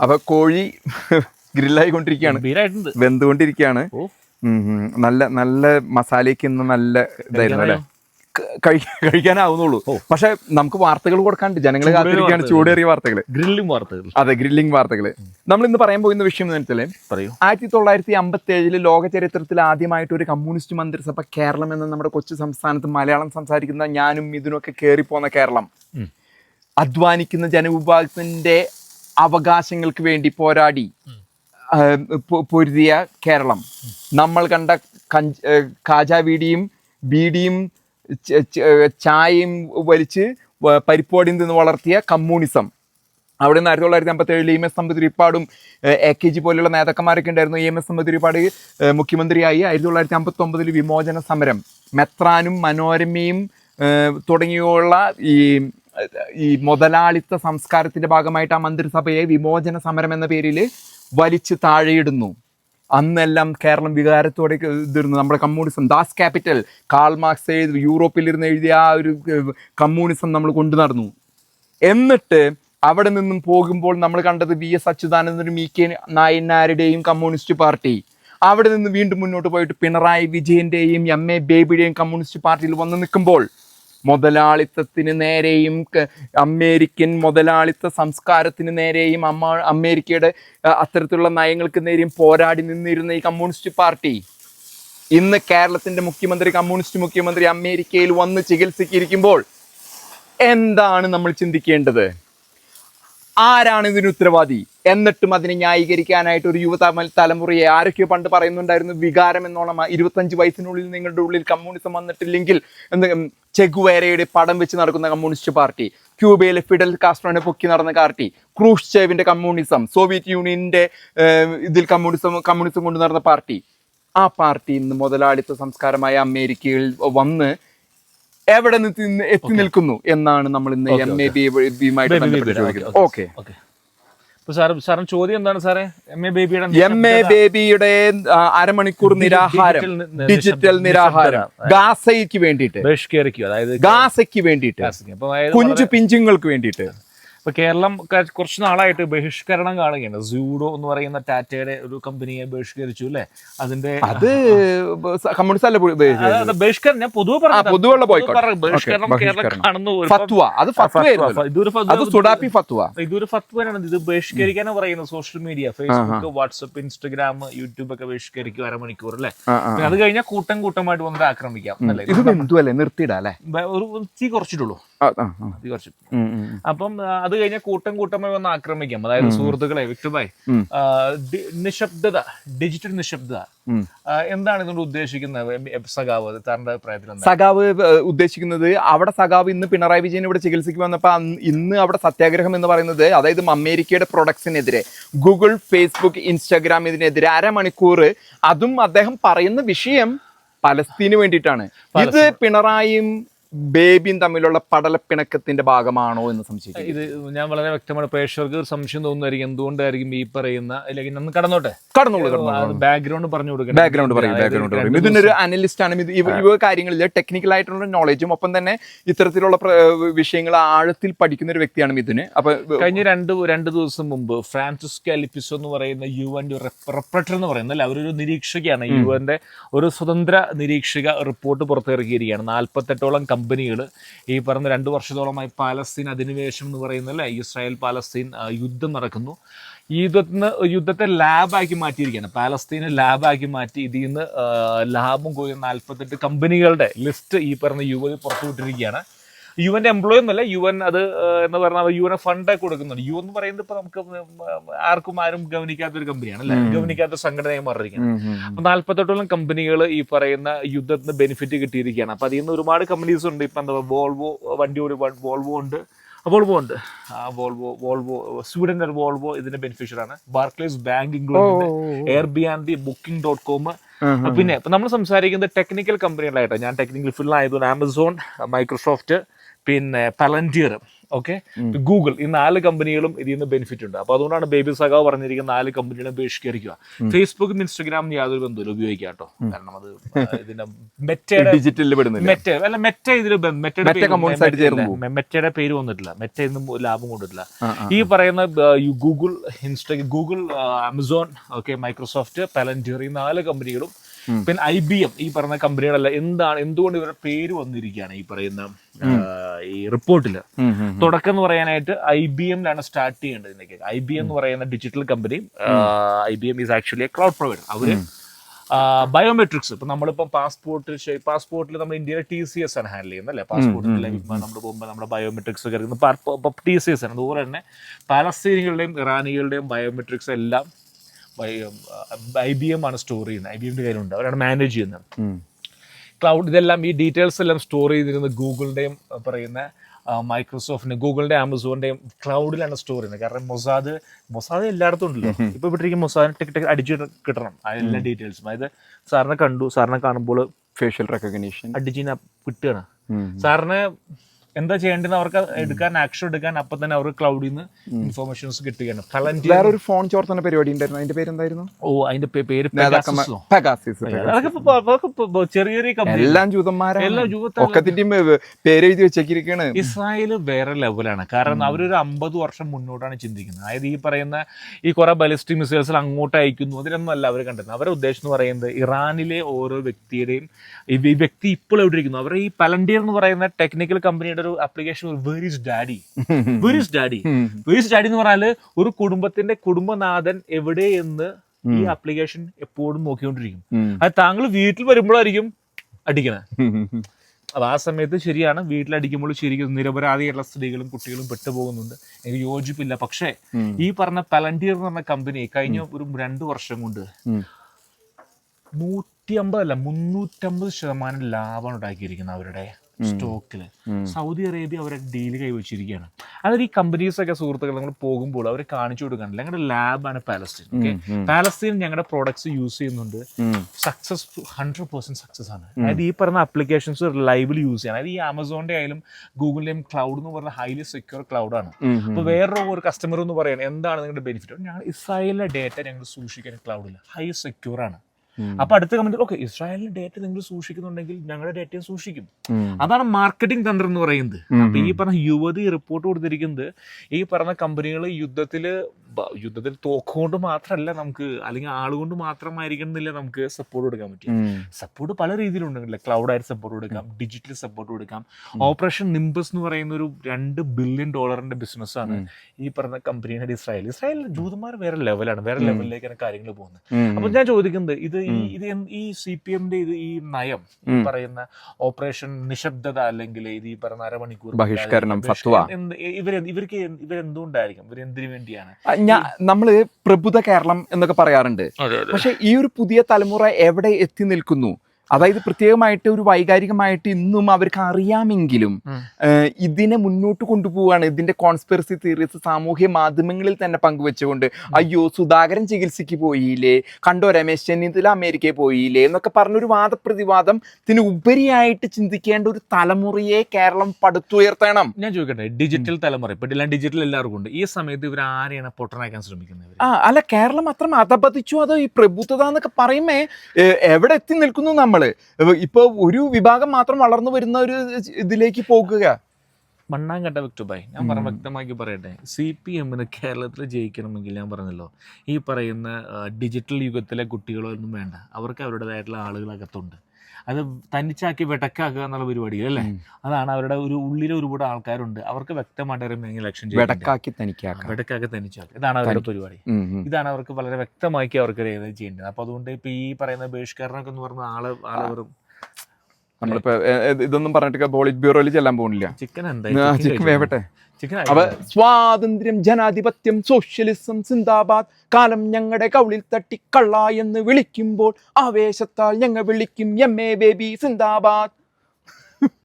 അപ്പൊ കോഴി ഗ്രില്ലായിക്കൊണ്ടിരിക്കുകയാണ്. കൊണ്ടിരിക്കുകയാണ് വെന്തുകൊണ്ടിരിക്കുകയാണ്. നല്ല നല്ല മസാലയ്ക്ക് ഇന്ന് നല്ല ഇതായിരുന്നു അല്ലേ? കഴിക്കാനാവുന്നുള്ളൂ. പക്ഷെ നമുക്ക് വാർത്തകൾ കൊടുക്കാണ്ട് ജനങ്ങൾ കാത്തിരിക്കുകയാണ് ചൂടേറിയ വാർത്തകൾ ഗ്രില്ലിംഗ് വാർത്തകൾ. അതെ ഗ്രില്ലിംഗ് വാർത്തകൾ നമ്മൾ ഇന്ന് പറയാൻ പോകുന്ന വിഷയം എന്ന് വെച്ചാൽ പറയൂ. ആയിരത്തി തൊള്ളായിരത്തി അമ്പത്തി ഏഴിൽ ലോക ചരിത്രത്തിൽ ആദ്യമായിട്ട് ഒരു കമ്മ്യൂണിസ്റ്റ് മന്ത്രിസഭ കേരളം എന്ന നമ്മുടെ കൊച്ചു സംസ്ഥാനത്ത് മലയാളം സംസാരിക്കുന്ന ഞാനും ഇതിനൊക്കെ കയറിപ്പോന്ന കേരളം. അധ്വാനിക്കുന്ന ജനവിഭാഗത്തിന്റെ അവകാശങ്ങൾക്ക് വേണ്ടി പോരാടി പൊരുതിയ കേരളം. നമ്മൾ കണ്ട കഞ്ച് കാജാവീടിയും കാജാ വീടിയും ബീഡിയും ചായയും വലിച്ച് പരിപ്പോടി പരിപ്പോടിയിൽ നിന്ന് വളർത്തിയ കമ്മ്യൂണിസം. അവിടെ നിന്ന് ആയിരത്തി തൊള്ളായിരത്തി അമ്പത്തി ഏഴിൽ എം എസ് നമ്പൂതിരിപ്പാടും എ കെ ജി പോലെയുള്ള നേതാക്കന്മാരൊക്കെ ഉണ്ടായിരുന്നു. എം എസ് നമ്പൂതിരിപ്പാട് മുഖ്യമന്ത്രിയായി ആയിരത്തി തൊള്ളായിരത്തി അമ്പത്തി ഒമ്പതിൽ വിമോചന സമരം. മെത്രാനും മനോരമയും തുടങ്ങിയുള്ള ഈ ഈ മുതലാളിത്ത സംസ്കാരത്തിന്റെ ഭാഗമായിട്ട് ആ മന്ത്രിസഭയെ വിമോചന സമരം എന്ന പേരിൽ വലിച്ചു താഴെയിടുന്നു. അന്നെല്ലാം കേരളം വികാരത്തോടെ ഇതിരുന്നു. നമ്മുടെ communism Das capital Karl Marx എഴുതി യൂറോപ്പിലിരുന്ന് എഴുതിയ ആ ഒരു കമ്മ്യൂണിസം നമ്മൾ കൊണ്ടു നടന്നു. എന്നിട്ട് അവിടെ നിന്നും പോകുമ്പോൾ നമ്മൾ കണ്ടത് വി എസ് അച്യുതാനന്ദനും ഇ കെ നായനാരുടെയും കമ്മ്യൂണിസ്റ്റ് പാർട്ടി. അവിടെ നിന്ന് വീണ്ടും മുന്നോട്ട് പോയിട്ട് പിണറായി വിജയന്റെയും എം എ ബേബിയുടെയും കമ്മ്യൂണിസ്റ്റ് പാർട്ടിയിൽ വന്ന് നിൽക്കുമ്പോൾ മുതലാളിത്തത്തിന് നേരെയും അമേരിക്കൻ മുതലാളിത്ത സംസ്കാരത്തിന് നേരെയും അമ്മ അമേരിക്കയുടെ അത്തരത്തിലുള്ള നയങ്ങൾക്ക് നേരെയും പോരാടി നിന്നിരുന്ന ഈ കമ്മ്യൂണിസ്റ്റ് പാർട്ടി. ഇന്ന് കേരളത്തിന്റെ മുഖ്യമന്ത്രി കമ്മ്യൂണിസ്റ്റ് മുഖ്യമന്ത്രി അമേരിക്കയിൽ വന്ന് ചികിത്സിക്കിരിക്കുമ്പോൾ എന്താണ് നമ്മൾ ചിന്തിക്കേണ്ടത്? ആരാണ് ഇതിന് ഉത്തരവാദി? എന്നിട്ടും അതിനെ ന്യായീകരിക്കാനായിട്ട് ഒരു യുവ തമ- തലമുറയെ ആരൊക്കെയോ പണ്ട് പറയുന്നുണ്ടായിരുന്നു വികാരം എന്നോണം ഇരുപത്തഞ്ച് വയസ്സിനുള്ളിൽ നിങ്ങളുടെ ഉള്ളിൽ കമ്മ്യൂണിസം വന്നിട്ടില്ലെങ്കിൽ എന്ത് ചെഗുവേരയുടെ പടം വെച്ച് നടക്കുന്ന കമ്മ്യൂണിസ്റ്റ് പാർട്ടി ക്യൂബയിലെ ഫിഡൽ കാസ്ട്രോനെ പൊക്കി നടന്ന പാർട്ടി ക്രൂഷ്ചേവിന്റെ കമ്മ്യൂണിസം സോവിയറ്റ് യൂണിയന്റെ ഇതിൽ കമ്മ്യൂണിസം കമ്മ്യൂണിസം കൊണ്ട് നടന്ന പാർട്ടി. ആ പാർട്ടി ഇന്ന് മുതലാളിത്ത സംസ്കാരമായ അമേരിക്കയിൽ വന്ന് എവിടെ നിന്ന് എത്തി നിൽക്കുന്നു എന്നാണ് നമ്മൾ ഇന്ന് എം എ ബി ബിയുമായിട്ട് ചോദിക്കുന്നത്. ഓക്കെ സാറിന് ചോദ്യം എന്താണ് സാറേ? എം എ ബേബിയുടെ എം എ ബേബിയുടെ ആ, അരമണിക്കൂർ നിരാഹാരം. ഡിജിറ്റൽ നിരാഹാരം. ഗാസയ്ക്ക് വേണ്ടിയിട്ട്. ഗാസയ്ക്ക് വേണ്ടിയിട്ട്. കുഞ്ചു പിഞ്ചുങ്ങൾക്ക് വേണ്ടിയിട്ട്. ഇപ്പൊ കേരളം കുറച്ച് നാളായിട്ട് ബഹിഷ്കരണം കാണുകയാണ്. സൂഡോ എന്ന് പറയുന്ന ടാറ്റയുടെ ഒരു കമ്പനിയെ ബഹിഷ്കരിച്ചു അല്ലെ? അതിന്റെ അത് കമ്മ്യൂണിസ്റ്റ് അല്ല ബഹിഷ്കരണം ഞാൻ പൊതുവെ. പൊതുവെയുള്ള. ബഹിഷ്കരണം കേരളം. കാണുന്നു ഫത്വ. അത് ഇതൊരു സുഡാപ്പി ഫത്വ. ഇതൊരു ഫത്വനാണ് ഇത് ബഹിഷ്കരിക്കാൻ പറയുന്നത് social media Facebook WhatsApp Instagram YouTube ഒക്കെ ബഹിഷ്കരിക്കും അരമണിക്കൂർ അല്ലെ. അത് കഴിഞ്ഞാൽ കൂട്ടം കൂട്ടമായിട്ട് വന്നിട്ട് ആക്രമിക്കാം ഇത് ബന്ധുവല്ലേ നിർത്തിയിടാ അല്ലേ? ഒരു തീ കുറച്ചിട്ടുള്ളൂ. തീ. അപ്പം അത് കഴിഞ്ഞാൽ കൂട്ടം കൂട്ടമായി വന്ന് ആക്രമിക്കാം. അതായത് സുഹൃത്തുക്കളെ വിക്ടുബായ്. നിശബ്ദത ഡിജിറ്റൽ നിശബ്ദത. എന്താണ് ഇതുകൊണ്ട് ഉദ്ദേശിക്കുന്നത്? സഖാവ് താറിന്റെ അഭിപ്രായത്തിൽ സഖാവ് ഉദ്ദേശിക്കുന്നത് അവിടെ സഖാവ് ഇന്ന് പിണറായി വിജയൻ ഇവിടെ ചികിത്സയ്ക്ക് വന്നപ്പോൾ ഇന്ന് അവിടെ സത്യാഗ്രഹം എന്ന് പറയുന്നത് അതായത് അമേരിക്കയുടെ പ്രൊഡക്ട്സിനെതിരെ ഗൂഗിൾ ഫേസ്ബുക്ക് ഇൻസ്റ്റാഗ്രാം ഇതിനെതിരെ അരമണിക്കൂർ അതും അദ്ദേഹം പറയുന്ന വിഷയം പലസ്തീന് വേണ്ടിയിട്ടാണ്. ഇത് പിണറായിയും ബേബിയും തമ്മിലുള്ള പടലപ്പിണക്കത്തിന്റെ ഭാഗമാണോ എന്ന് സംശയം ഇത് ഞാൻ വളരെ വ്യക്തമാണ്. പ്രേക്ഷകർക്ക് ഒരു സംശയം തോന്നുന്നതായിരിക്കും. എന്തുകൊണ്ടായിരിക്കും ഈ പറയുന്ന അല്ലെങ്കിൽ നമ്മൾ കടന്നോട്ടെ? കടന്നോളൂ കടന്നോളൂ. ബാക്ക്ഗ്രൗണ്ട് പറഞ്ഞു കൊടുക്കണം ബാക്ക്ഗ്രൗണ്ട് പറയും ബാക്ക്ഗ്രൗണ്ട് പറയും. ഇതിനൊരു അനലിസ്റ്റ് ആണ്. ഇത് ഇവ കാര്യങ്ങളിൽ ടെക്നിക്കൽ ആയിട്ടുള്ള നോളജും ഒപ്പം തന്നെ ഇത്തരത്തിലുള്ള വിഷയങ്ങൾ ആഴത്തിൽ പഠിക്കുന്ന ഒരു വ്യക്തിയാണ് മിഥുന്. അപ്പൊ കഴിഞ്ഞ രണ്ട് രണ്ട് ദിവസം മുമ്പ് ഫ്രാൻസിസ് കാലിപ്പിസോ എന്ന് പറയുന്ന യു എന്റെ റെപ്പറേറ്റർ എന്ന് പറയുന്നത് അല്ല? അവരൊരു നിരീക്ഷകയാണ്. യു എന്റെ ഒരു സ്വതന്ത്ര നിരീക്ഷക റിപ്പോർട്ട് പുറത്തിറക്കിയിരിക്കുകയാണ്. നാൽപ്പത്തെട്ടോളം കമ്പനികൾ ഈ പറഞ്ഞ രണ്ട് വർഷത്തോളമായി പാലസ്തീൻ അധിനിവേശം എന്ന് പറയുന്ന അല്ലേ ഇസ്രായേൽ പാലസ്തീൻ യുദ്ധം നടക്കുന്നു. യുദ്ധത്തിന് യുദ്ധത്തെ ലാബാക്കി മാറ്റിയിരിക്കുകയാണ്. പാലസ്തീനെ ലാബാക്കി മാറ്റി ഇതിൽ നിന്ന് ലാഭം കോരുന്ന നാൽപ്പത്തെട്ട് കമ്പനികളുടെ ലിസ്റ്റ് ഈ പറഞ്ഞ യുവതി പുറത്തുവിട്ടിരിക്കുകയാണ്. യു എന്റെ എംപ്ലോയി ഒന്നുമല്ല യു എൻ അത് എന്ന് പറഞ്ഞാൽ യു എൻ ഫണ്ട് കൊടുക്കുന്നുണ്ട്. യു എന്ന് പറയുന്നത് ഇപ്പൊ നമുക്ക് ആർക്കും ആരും ഗവനിക്കാത്ത ഒരു കമ്പനിയാണ് അല്ലെ? ഗവനിക്കാത്ത സംഘടനയായി മാറിയിരിക്കുന്നത് അപ്പൊ നാല്പത്തെട്ടോളം കമ്പനികൾ ഈ പറയുന്ന യുദ്ധത്തിന് ബെനിഫിറ്റ് കിട്ടിയിരിക്കുകയാണ്. അപ്പൊ അതിൽ നിന്ന് ഒരുപാട് കമ്പനീസ് ഉണ്ട്. ഇപ്പൊ എന്താ വോൾവോ വണ്ടി ഒരു വോൾവോ ഉണ്ട്. വോൾവോ ഉണ്ട്. ആ വോൾവോ വോൾവോ സ്വീഡൻ ഒരു വോൾവോ ഇതിന്റെ ബെനിഫിഷ്യറാണ് Barclays bank England air B and B booking dot com പിന്നെ ഇപ്പൊ നമ്മൾ സംസാരിക്കുന്നത് ടെക്നിക്കൽ കമ്പനികളായിട്ടാണ് ഞാൻ ടെക്നിക്കൽ ഫീൽഡിലായതുകൊണ്ട് ആമസോൺ മൈക്രോസോഫ്റ്റ് പിന്നെ പലന്റിയർ ഓക്കെ ഗൂഗിൾ ഈ നാല് കമ്പനികളും ഇതിൽ നിന്ന് ബെനിഫിറ്റ് ഉണ്ട്. അപ്പൊ അതുകൊണ്ടാണ് ബേബി സഖാവ് പറഞ്ഞിരിക്കുന്ന നാല് കമ്പനികളെ ബഹിഷ്കരിക്കുക. ഫേസ്ബുക്കും ഇൻസ്റ്റഗ്രാമും യാതൊരു ബന്ധമില്ല ഉപയോഗിക്കാം കേട്ടോ. കാരണം അത് ഇതിന്റെ മെറ്റയുടെ ഡിജിറ്റലിൽ പെടുന്നില്ല. മെറ്റ അല്ല മെറ്റ ഇതിൽ മെറ്റയുടെ. മെറ്റയുടെ പേര് വന്നിട്ടില്ല. മെറ്റ ഇന്നും ലാഭം കൊണ്ടിട്ടില്ല. ഈ പറയുന്ന Google insta Google Amazon okay Microsoft Palantir ഈ നാല് കമ്പനികളും പിന്നെ ഐ ബി എം ഈ പറഞ്ഞ കമ്പനികളല്ല എന്താണ് എന്തുകൊണ്ട് ഇവരുടെ പേര് വന്നിരിക്കുകയാണ് ഈ പറയുന്ന ഈ റിപ്പോർട്ടിൽ. തുടക്കം എന്ന് പറയാനായിട്ട് ഐ ബി എമ്മിലാണ് സ്റ്റാർട്ട് ചെയ്യേണ്ടത് ഇതിനൊക്കെ ഐ ബി എം എന്ന് പറയുന്ന digital company I B M is actually a cloud provider our biometrics ഇപ്പൊ നമ്മളിപ്പം പാസ്പോർട്ട് പാസ്പോർട്ടിൽ നമ്മൾ ഇന്ത്യയിലെ ടി സി എസ് ആണ് ഹാൻഡിൽ ചെയ്യുന്നത് അല്ലേ പാസ്പോർട്ടിൽ നമ്മൾ പോകുമ്പോൾ നമ്മുടെ ബയോമെട്രിക്സ് ഒക്കെ ടി സി എസ് ആണ്. അതുപോലെ തന്നെ പാലസ്തീനികളുടെയും ഇറാനികളുടെയും ബയോമെട്രിക്സ് എല്ലാം ഐ ബി എം ആണ് സ്റ്റോർ ചെയ്യുന്നത്. ഐ ബി എമ്മിന്റെ കയ്യിലുണ്ട്. അവരാണ് മാനേജ് ചെയ്യുന്നത്. ക്ലൗഡ് ഇതെല്ലാം ഈ ഡീറ്റെയിൽസ് എല്ലാം സ്റ്റോർ ചെയ്തിരുന്നത് ഗൂഗിളിന്റെയും അഹ് പറയുന്ന മൈക്രോസോഫ്റ്റിന് ഗൂഗിളിന്റെ ആമസോണിന്റെയും ക്ലൗഡിലാണ് സ്റ്റോർ ചെയ്യുന്നത്. കാരണം മൊസാദ് മൊസാദ് എല്ലായിടത്തും ഉണ്ടല്ലോ. ഇപ്പൊ ഇവിടേക്ക് മൊസാദിന് ടിക്കറ്റ് അടിച്ചു അടിച്ച് കിട്ടണം. ആ എല്ലാ ഡീറ്റെയിൽസും അതായത് സാറിനെ കണ്ടു സാറിനെ കാണുമ്പോൾ ഫേഷ്യൽ റെക്കഗ്നീഷൻ അടിച്ചിന് കിട്ടുകയാണ്. സാറിന് എന്താ ചെയ്യേണ്ടതെന്ന് അവർക്ക് എടുക്കാൻ ആക്ഷൻ എടുക്കാൻ അപ്പൊ തന്നെ അവർ ക്ലൗഡിൽ നിന്ന് ഇൻഫോർമേഷൻസ് കിട്ടുകയാണ്. വേറെ ഒരു ഫോൺ ചോർത്തുന്ന പരിപാടി ഉണ്ടായിരുന്നു. അതിന്റെ പേരെന്തായിരുന്നു? ഓ അതിന്റെ പേര് ചെറിയൊരു എല്ലാം ജൂതന്മാരും പേര് എഴുതി ഇസ്രായേൽ വേറെ ലെവലാണ് കാരണം അവരൊരു അമ്പത് വർഷം മുന്നോട്ടാണ് ചിന്തിക്കുന്നത്. അതായത് ഈ പറയുന്ന ഈ കുറെ ബലിസ്റ്റിക് മിസൈൽസ് അങ്ങോട്ട് അയക്കുന്നു. അതിനൊന്നും അല്ല അവർ കണ്ടത്. അവരുടെ ഉദ്ദേശം എന്ന് പറയുന്നത് ഇറാനിലെ ഓരോ വ്യക്തിയുടെയും ഈ ഈ വ്യക്തി ഇപ്പോൾ എവിടെ ഇരിക്കുന്നു? അവർ ഈ പലണ്ടിയർ എന്ന് പറയുന്ന ടെക്നിക്കൽ കമ്പനിയുടെ ഒരു application where's daddy where's daddy where's daddy എന്ന് പറഞ്ഞാൽ ഒരു കുടുംബത്തിന്റെ കുടുംബനാഥൻ എവിടെ എന്ന് ഈ ആപ്ലിക്കേഷൻ എപ്പോഴും നോക്കിക്കൊണ്ടിരിക്കും. അത് താങ്കൾ വീട്ടിൽ വരുമ്പോഴായിരിക്കും അടിക്കണേ. അപ്പൊ ആ സമയത്ത് ശരിയാണ് വീട്ടിലടിക്കുമ്പോൾ ശരിക്കും നിരപരാധിയുള്ള സ്ത്രീകളും കുട്ടികളും പെട്ടുപോകുന്നുണ്ട്. എനിക്ക് യോജിപ്പില്ല. പക്ഷേ ഈ പറഞ്ഞ പലണ്ടിയർ എന്ന് പറഞ്ഞ കമ്പനി കഴിഞ്ഞ ഒരു രണ്ട് വർഷം കൊണ്ട്. നൂറ്റി അമ്പത് അല്ല മുന്നൂറ്റമ്പത് ശതമാനം ലാഭം ഉണ്ടാക്കിയിരിക്കുന്നത് അവരുടെ. സ്റ്റോക്കിൽ സൗദി അറേബ്യ അവരെ ഡീൽ കൈവച്ചിരിക്കുകയാണ്. അതായത് ഈ കമ്പനീസ് ഒക്കെ സുഹൃത്തുക്കൾ നമ്മൾ പോകുമ്പോൾ അവർ കാണിച്ചു കൊടുക്കാനില്ല ഞങ്ങളുടെ ലാബാണ് പാലസ്തീൻ ഓക്കെ പാലസ്തീൻ ഞങ്ങളുടെ പ്രോഡക്ട്സ് യൂസ് ചെയ്യുന്നുണ്ട്. സക്സസ് ഹൺഡ്രഡ് പെർസെന്റ് സക്സസ് ആണ്. അതായത് ഈ പറഞ്ഞ അപ്ലിക്കേഷൻസ് ലൈവിൽ യൂസ് ചെയ്യണം അതായത് ഈ ആമസോണിന്റെ ആയാലും ഗൂഗിളിന്റെയും ക്ലൗഡ് എന്ന് പറഞ്ഞ ഹൈലി സെക്യൂർ ക്ലൗഡ് ആണ്. അപ്പോൾ അപ്പൊ വേറെ ഒരു കസ്റ്റമർ എന്ന് പറയാൻ എന്താണ് നിങ്ങളുടെ ബെനിഫിറ്റ് ഞങ്ങൾ ഇസ്രായേലിലെ ഡേറ്റ ഞങ്ങൾ സൂക്ഷിക്കാൻ ക്ലൗഡിൽ ഹൈ സെക്യൂർ ആണ്. അപ്പൊ അടുത്ത കമന്റ് ഓക്കെ ഇസ്രായേലിന്റെ ഡേറ്റ നിങ്ങൾ സൂക്ഷിക്കുന്നുണ്ടെങ്കിൽ ഞങ്ങളുടെ ഡേറ്റയും സൂക്ഷിക്കും. അതാണ് മാർക്കറ്റിംഗ് തന്ത്രം എന്ന് പറയുന്നത്. അപ്പൊ ഈ പറഞ്ഞ യുവതി റിപ്പോർട്ട് കൊടുത്തിരിക്കുന്നത് ഈ പറഞ്ഞ കമ്പനികൾ യുദ്ധത്തിൽ ബ- യുദ്ധത്തിൽ തോക്കുകൊണ്ട് മാത്രമല്ല നമുക്ക് അല്ലെങ്കിൽ ആളുകൊണ്ട് മാത്രമായിരിക്കണമെന്നില്ല നമുക്ക് സപ്പോർട്ട് കൊടുക്കാൻ പറ്റും സപ്പോർട്ട് പല രീതിയിലുണ്ടല്ലേ ക്ലൗഡായിട്ട് സപ്പോർട്ട് കൊടുക്കാം ഡിജിറ്റൽ സപ്പോർട്ട് കൊടുക്കാം. ഓപ്പറേഷൻ നിംബസ് എന്ന് പറയുന്ന ഒരു രണ്ട് ബില്യൺ ഡോളറിന്റെ ബിസിനസ്സാണ് ഈ പറഞ്ഞ കമ്പനിയുടെ ഇസ്രായേൽ ഇസ്രായേൽ ജൂതന്മാർ വേറെ ലെവലാണ് വേറെ ലെവലിലേക്കാണ് കാര്യങ്ങൾ പോകുന്നത്. അപ്പൊ ഞാൻ ചോദിക്കുന്നത് ഇത് ഈ ഇത് ഈ സി പി എമ്മിന്റെ ഇത് ഈ നയം ഈ പറയുന്ന ഓപ്പറേഷൻ നിശബ്ദത അല്ലെങ്കിൽ ഇത് ഈ പറഞ്ഞ അരമണിക്കൂർ ബഹിഷ്കരണം, ഇവർ ഇവർക്ക് ഇവരെന്തുകൊണ്ടായിരിക്കും? ഇവർ എന്തിനു വേണ്ടിയാണ് ആ, ഞാ നമ്മൾ പ്രബുദ്ധ കേരളം എന്നൊക്കെ പറയാറുണ്ട്. പക്ഷെ ഈ ഒരു പുതിയ തലമുറ എവിടെ എത്തി നിൽക്കുന്നു? അതായത് പ്രത്യേകമായിട്ട് ഒരു വൈകാരികമായിട്ട് ഇന്നും അവർക്ക് അറിയാമെങ്കിലും ഇതിനെ മുന്നോട്ട് കൊണ്ടുപോവാണ് ഇതിന്റെ കോൺസ്പിറസി തിയറീസ് സാമൂഹ്യ മാധ്യമങ്ങളിൽ തന്നെ പങ്കുവെച്ചുകൊണ്ട് അയ്യോ സുധാകരൻ ചികിത്സയ്ക്ക് പോയില്ലേ? കണ്ടോ രമേശ് ചെന്നിത്തല അമേരിക്കയിൽ പോയില്ലേ? എന്നൊക്കെ പറഞ്ഞൊരു വാദപ്രതിവാദത്തിന് ഉപരിയായിട്ട് ചിന്തിക്കേണ്ട ഒരു തലമുറയെ കേരളം പടുത്തുയർത്തണം. ഞാൻ ചോദിക്കട്ടെ ഡിജിറ്റൽ തലമുറ ഇപ്പൊ ഡിജിറ്റൽ എല്ലാവർക്കും ഉണ്ട്. ഈ സമയത്ത് ഇവർ ആരെയാണ് പൊട്ടനാക്കാൻ ശ്രമിക്കുന്നത് ആ അല്ല കേരളം അത്ര അതപതിച്ചു അതോ ഈ പ്രഭുത്വത എന്നൊക്കെ പറയുമേ എവിടെ എത്തി നിൽക്കുന്നു നമ്മൾ. ഇപ്പൊ ഒരു വിഭാഗം മാത്രം വളർന്നു വരുന്ന ഒരു ഇതിലേക്ക് പോകുക. മണ്ണാങ്കട്ട വിക്ടുബായ് ഞാൻ പറഞ്ഞ വ്യക്തമാക്കി പറയട്ടെ. സി പി എമ്മിന് കേരളത്തിൽ ജയിക്കണമെങ്കിൽ ഞാൻ പറഞ്ഞല്ലോ ഈ പറയുന്ന ഡിജിറ്റൽ യുഗത്തിലെ കുട്ടികളോ ഒന്നും വേണ്ട. അവർക്ക് അവരുടേതായിട്ടുള്ള ആളുകൾ അകത്തുണ്ട് അത് തനിച്ചാക്കി വെടക്കാക്കുക എന്നുള്ള പരിപാടി അല്ലേ? അതാണ് അവരുടെ ഒരു ഉള്ളിൽ ഒരുപാട് ആൾക്കാരുണ്ട്. അവർക്ക് വ്യക്തമായിട്ട് ഇലക്ഷൻ വെടക്കാക്കി തനിക്കാക്കുക വെടക്കാക്കി തനിച്ചാക്കുക ഇതാണ് അവരുടെ പരിപാടി. ഇതാണ് അവർക്ക് വളരെ വ്യക്തമാക്കി അവർക്ക് ചെയ്യേണ്ടത്. അപ്പൊ അതുകൊണ്ട് ഇപ്പൊ ഈ പറയുന്ന ബഹിഷ്കരണമൊക്കെ എന്ന് പറഞ്ഞ ആൾ ആൾ വെറും നമ്മളിപ്പോ ഇതൊന്നും പറഞ്ഞിട്ട് പോളിറ്റ് ബ്യൂറോയിൽ ചെല്ലാൻ പോകുന്നില്ല ചിക്കൻ എന്താ? ചിക്കൻ വേവട്ടെ. അവ സ്വാതന്ത്ര്യം ജനാധിപത്യം സോഷ്യലിസം സിന്ദാബാദ് കാലം ഞങ്ങളുടെ കൗളിൽ തട്ടി കള്ള എന്ന് വിളിക്കുമ്പോൾ ആവേശത്താൽ ഞങ്ങൾ വിളിക്കും എം എ ബേബി സിന്ദാബാദ്.